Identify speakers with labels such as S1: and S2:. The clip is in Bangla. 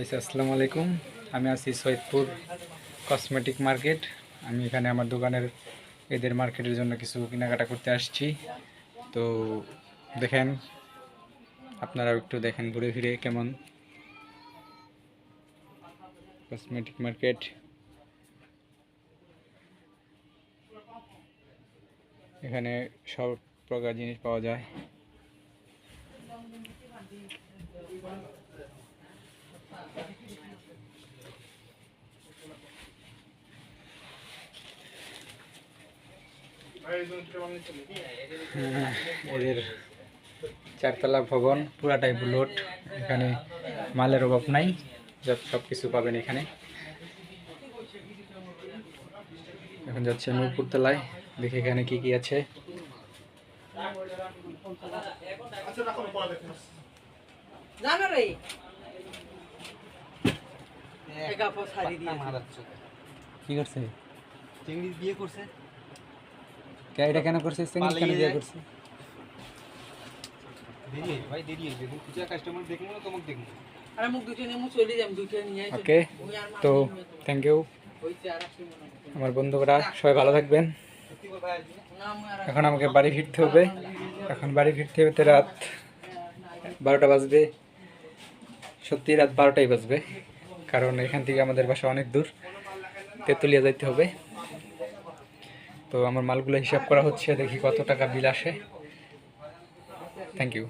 S1: আসসালামু আলাইকুম। আমি আছি সৈয়দপুর কসমেটিক মার্কেট আমি এখানে আমার দোকানের এদের মার্কেটের জন্য কিছু কেনাকাটা করতে আসছি। তো দেখেন, আপনারাও একটু দেখেন ঘুরে ফিরে কেমন। কসমেটিক মার্কেট এখানে সব প্রকার জিনিস পাওয়া যায়। এদের চারতলা ভবন পুরাটাই বুলট এখানে মালের অভাব নাই সব কিছু পাবেন এখানে। এখন যাচ্ছে নূরপুর তলায় দেখি এখানে কি কি আছে।
S2: দিয়ে
S1: কি করছে?
S3: চিংড়ি বিয়ে করছে।
S1: কে এটা কেন করছে সিঙ্গেল কেন দিয়ে করছে
S3: দেরি ভাই দেরি খুচরা কাস্টমার দেখব না তোমাকে দেখব
S2: আরে মুখ দুটো নিয়ে মুখ চলে যাম দুটো নিয়ে
S1: ওকে তো থ্যাংক ইউ। আমার বন্ধুরা সবাই ভালো থাকবেন। এখন আমাকে বাড়ি ফিরতে হবে। এখন বাড়ি ফিরতে হবে তো রাত বারোটা বাজবে। সত্যি রাত বারোটাই বাজবে। কারণ এখান থেকে আমাদের বাসা অনেক দূর। তেঁতুলিয়া যাইতে হবে। তো আমার মালগুলো হিসাব করা হচ্ছে দেখি কত টাকা বিল আসে। Thank you